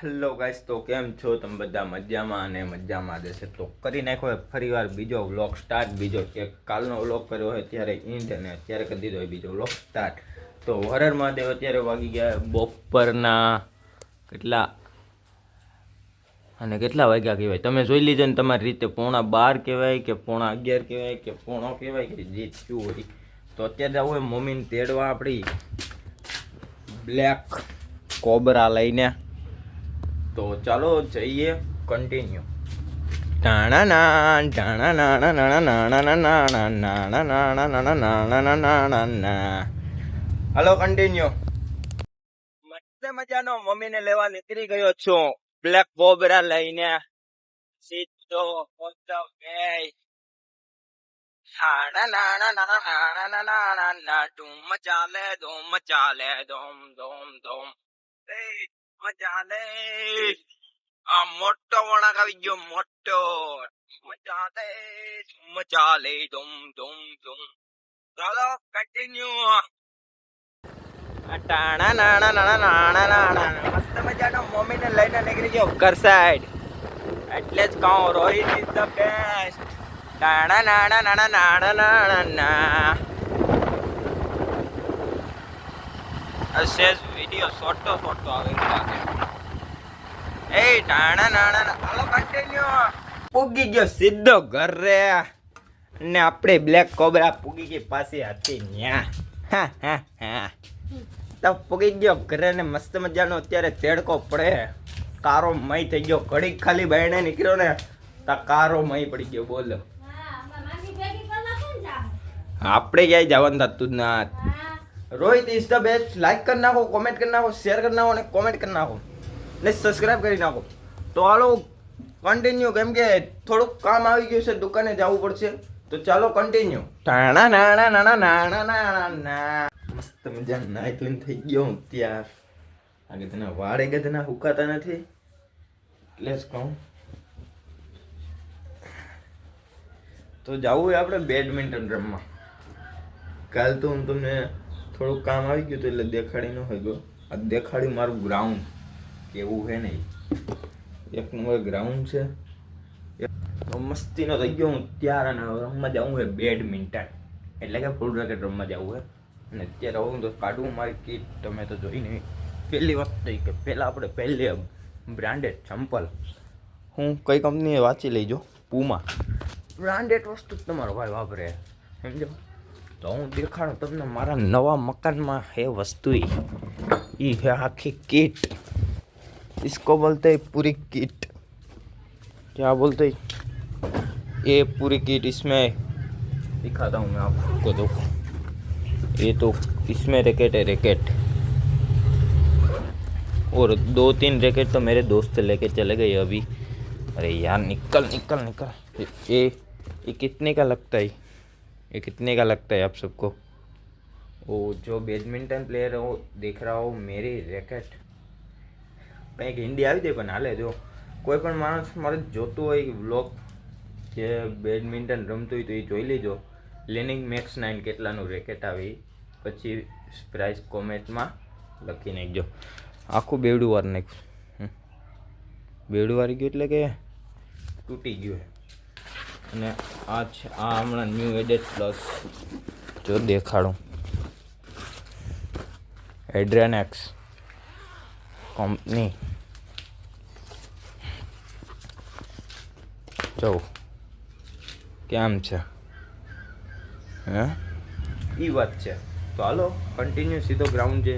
Hello guys તો કેમ છો? તમે બધા મજામાં અને મજામાં દેશે તો કરી નાખ્યો ફરીવાર બીજો વ્લોગ સ્ટાર્ટ બીજો એક કાલનો વ્લોગ કર્યો હોય ત્યારે ઇન્ડ અને અત્યારે કરી દીધો હોય બીજો વ્લોગ સ્ટાર્ટ તો હરર મહાદેવ અત્યારે વાગી ગયા બપોરના કેટલા? અને કેટલા વાગ્યા કહેવાય? તમે જોઈ લીધો ને તમારી રીતે પોણા બાર કહેવાય કે પોણા અગિયાર કહેવાય કે પોણો કહેવાય કે જે થયું હોય. તો અત્યારે જવું હોય મમ્મીને તેડવા આપણી બ્લેક કોબરા લઈને. તો ચાલો જઈએ કન્ટિન્યુ ના હલો કન્ટિન્યુ મસ્ત મજાનો મમ્મીને લેવા નીકળી ગયો છું. બ્લેક કોબરા લઈને. સીધો way. નાણા નાણા નાણા ના નાણા ના ધૂમ ચાલે ધૂમ ચાલે, ધૂમ ધૂમ ધૂમ. મજા લે આ મોટો વળાંક આવી ગયો, મોટો. મજા લે મજા લે ધૂમ ધૂમ ધૂમ. ચાલો કન્ટિન્યુ ટાણા, નાણા નાણા નાણા નાણા. મસ્ત મજાનો મમ્મીને લઈને નીકળી ગયો ઘર સાઈડ એટલે જ કહું, રોહિત ઇઝ ધ બેસ્ટ નાણા નાણા નાણા નાણા નાણા. ના વિડિયો શોર્ટો શોર્ટો આવે લાગે એ ટાણા નાણા હાલો કન્ટિન્યુ પૂગી ગયો સીધો ઘર. રે ને આપણે બ્લેક કોબરા પૂગી ગઈ પાસે હતી ન્યા. હા હા હા. તો પૂગી ગયો ઘરે ને મસ્ત મજાનો અત્યારે તેડકો પડે. કારો મય થઈ ગયો. ઘડીક ખાલી બહેણે નીકળ્યો ને તા કારો મય પડી ગયો. બોલો. આપણે ક્યાંય જવાનું થતું જ ના. Rohit is the best like કરી નાખો કોમેન્ટ કરી નાખો શેર કરી નાખો અને કોમેન્ટ કરી નાખો. ને સબસ્ક્રાઇબ કરી નાખો. તો હાલો કન્ટિન્યુ કેમ કે થોડુંક કામ આવી ગયું છે, દુકાને જવું પડશે. તો ચાલો કન્ટિન્યુ ટાણા, નાણા નાણા નાણા નાણા ના મસ્ત મજા નાઈ ધોઈને થઈ ગયો હું ત્યાર. આગે તને વાળે ગધના હુકાતા નથી? એટલે કહું તો જવું હોય આપણે બેડમિન્ટન રમવા. કાલ તો હું તમને થોડુંક કામ આવી ગયું હતું એટલે દેખાડી ન હોય. ગયો આ દેખાડ્યું મારું ગ્રાઉન્ડ કેવું છે નહીં એક નંબર ગ્રાઉન્ડ છે. મસ્તીનો થઈ ગયો હું ત્યાર અને રમવા જવું છે બેડમિન્ટન એટલે કે ફૂલ રેકેટ રમવા જવું છે અને અત્યારે હું તો કાઢું મારી કીટ તમે તો જોઈ નહીં પહેલી વખત થઈ કે પહેલાં આપણે પહેલી બ્રાન્ડેડ ચંપલ. હું કઈ કંપનીએ વાંચી લેજો? પૂમા બ્રાન્ડેડ વસ્તુ જ તમારો ભાઈ વાપરે. સમજો? તો હું દેખાડું તમને મારા નવા મકાનમાં એ વસ્તુ એ है आखी किट इसको बोलते हैं पूरी किट क्या बोलते हैं ये पूरी किट इसमें दिखाता हूँ मैं आपको देखो ये तो इसमें रैकेट है रैकेट और दो तीन रैकेट तो मेरे दोस्त लेके चले गए अभी अरे यार निकल निकल निकल ये ये कितने का लगता है ये कितने का लगता है आप सबको वो जो बैडमिंटन प्लेयर है वो देख रहा हो मेरी રેકેટ કંઈક હિન્દી આવી દે પણ હાલે જો કોઈ પણ માણસ મારે જોતું હોય વ્લોગ કે બેડમિન્ટન રમતું હોય તો એ જોઈ લેજો લેનિંગ મેક્સ નાઇન કેટલાનું રેકેટ આવે ઈ. પછી પ્રાઇસ કોમેન્ટમાં લખી નાખજો આખું બેવડું વાર નાખ્યું હમ. બેવડું વારી ગયું એટલે કે તૂટી ગયું અને આ છે આ હમણાં ન્યૂ એડેડ પ્લસ જો દેખાડું. એડ્રેનેક્સ કંપની જો કેમ છે? હે? એ વાત છે. તો હાલો કન્ટિન્યુ સીધો ગ્રાઉન્ડ છે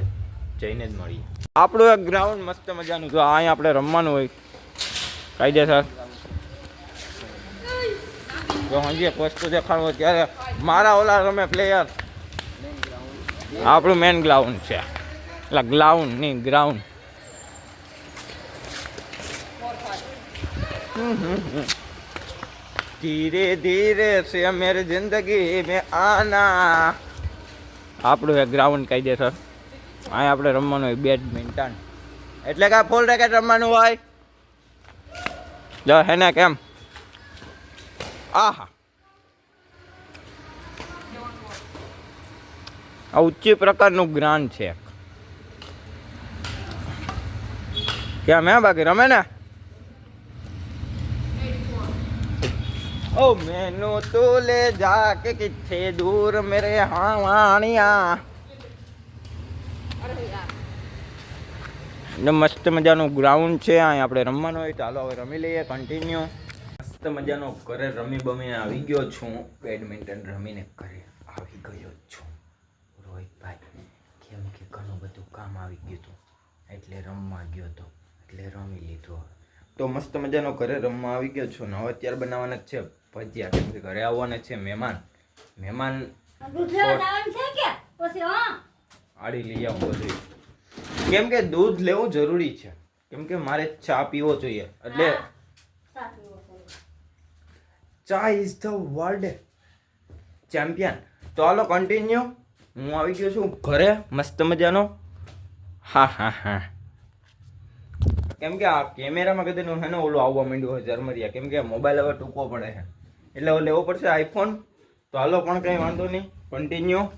જઈને જ મળીએ. આપણું એક ગ્રાઉન્ડ મસ્ત મજાનું જો અહીંયા આપણે રમવાનું હોય. કાયદેસર. જો હજી વસ્તુ દેખાડવું ત્યારે મારા ઓલા રમે પ્લેયર આપણું મેન ગ્રાઉન્ડ છે. એટલે ગ્રાઉન્ડ નહીં ગ્રાઉન્ડ ધીરે ધીરે સે મેરી જિંદગી મેં આના. આપણું એક ગ્રાઉન્ડ કહી દે સર અહીંયા આપણે રમવાનું હોય બેડમિન્ટન એટલે કે ફૂલ રેકેટ રમવાનું હોય. જો, હેને, કેમ? આહા. આ ઉચ્ચ પ્રકારનું જ્ઞાન છે. કેમ હે બાકી, રમે ને? ਓ ਮੈਨੂੰ ਤੂੰ ਲੈ ਜਾ ਕੇ દૂર મેરે હા ਹਾਵਾਣੀਆਂ ને મસ્ત મજાનું ગ્રાઉન્ડ છે, અહીં આપણે રમવાનું હોય ચાલો હવે રમી લઈએ કન્ટિન્યુ મસ્ત મજાનો ઘરે રમી બમીને આવી ગયો છું. બેડમિન્ટન રમીને ઘરે આવી ગયો છું. રોહિતભાઈ કેમ કે ઘણું બધું કામ આવી ગયું હતું. એટલે રમવા ગયો હતો એટલે રમી લીધો તો મસ્ત મજાનો ઘરે રમવા આવી ગયો છું ને હવે અત્યારે બનાવવાના છે ભજીયા. કેમ કે ઘરે આવવાના છે મહેમાન. મહેમાન આડી લઈ આવું બધું. કેમ કે દૂધ લેવું જરૂરી છે. કેમ કે મારે ચા પીવો જોઈએ. એટલે. ચા ઇઝ ધ વર્લ્ડ ચેમ્પિયન તો હાલો કન્ટિન્યુ હું આવી ગયો છું ઘરે, મસ્ત મજાનો. હા હા હા. કેમ કે આ કેમેરામાં કદાચ હેને ઓલું આવવા માંડ્યું હોય જર્મરિયા કેમ કે મોબાઈલ હવે ટૂંકો પડે છે. એટલે લેવો પડશે આઈફોન તો હાલો, પણ કંઈ વાંધો નહીં. કન્ટિન્યુ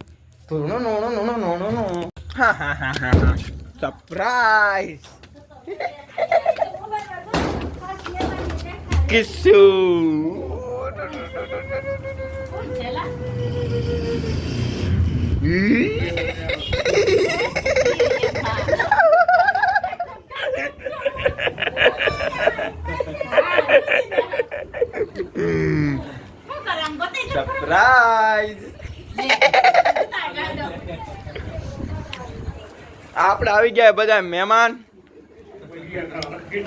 નો નોણો નોણો નોણો નો હા હા હા હા સરપ્રાઈઝ કિસ્સુ! સરપ્રાઈઝ આપણે આવી ગયા બધા મહેમાન.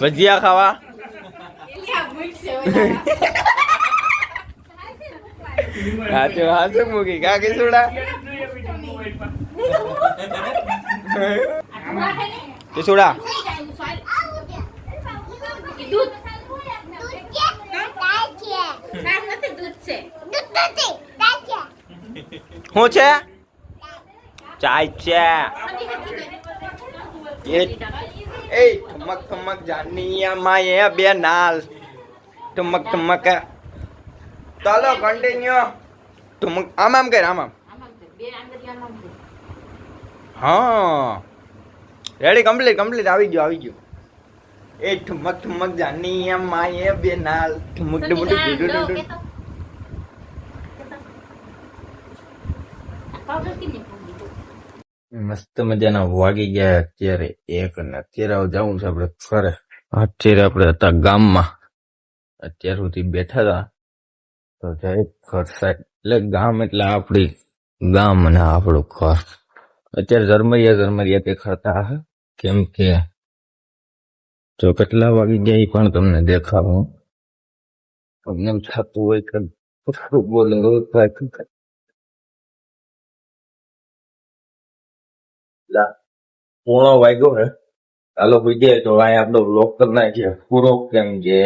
ભજીયા ખાવા. હાચું હાચું મૂકી. કાકી સુડા કિસુડા? શું છે? ચાય છે. એ ઠમક ઠમક જાનિયા માયે બે નાલ. ઠમક ઠમક ચાલો કન્ટિન્યુ તો આમ આમ કર આમ આમ. હા. રેડી કમ્પ્લીટ કમ્પ્લીટ આવી ગયો આવી ગયો. એ ઠમક ઠમક જાનિયામાં એ બે નાલ ઠમક ઠમક. મસ્ત મજાના વાગી ગયા અત્યારે એક અને અત્યારે હવે જવું છે આપણે ફરે. અત્યારે આપણે હતા ગામમાં. અત્યાર સુધી બેઠા હતા. તો જય ઘર સાહેબ. એટલે ગામ એટલે આપણી ગામ અને આપણું ઘર. અત્યારે ઝરમરિયા ઝરમરિયા દેખાતા હે. કેમ કે જો કેટલા વાગી ગયા એ પણ તમને દેખાવ. તમને એમ થતું હોય કે બોલે પૂર્ણો વાગ્યો હે. ચાલો વિજય તો અહીંયા આપણો બ્લોક કરી નાખીએ. પૂરો કેમ કે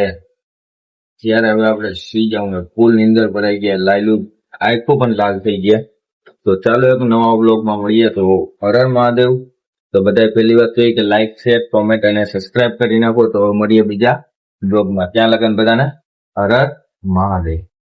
ત્યારે હવે આપણે સુઈ જવું ફૂલ નીંદર ભરાઈ ગયા લાયલું આખું પણ લાલ થઈ ગયા. તો ચાલો એક નવા બ્લોગમાં મળીએ તો હરણ મહાદેવ. તો બધા પહેલી વાત તો એ કે લાઈક શેર કોમેન્ટ અને સબસ્ક્રાઇબ કરી નાખો. તો મળીએ બીજા બ્લોગમાં ત્યાં લગન બધાને હરર મહાદેવ.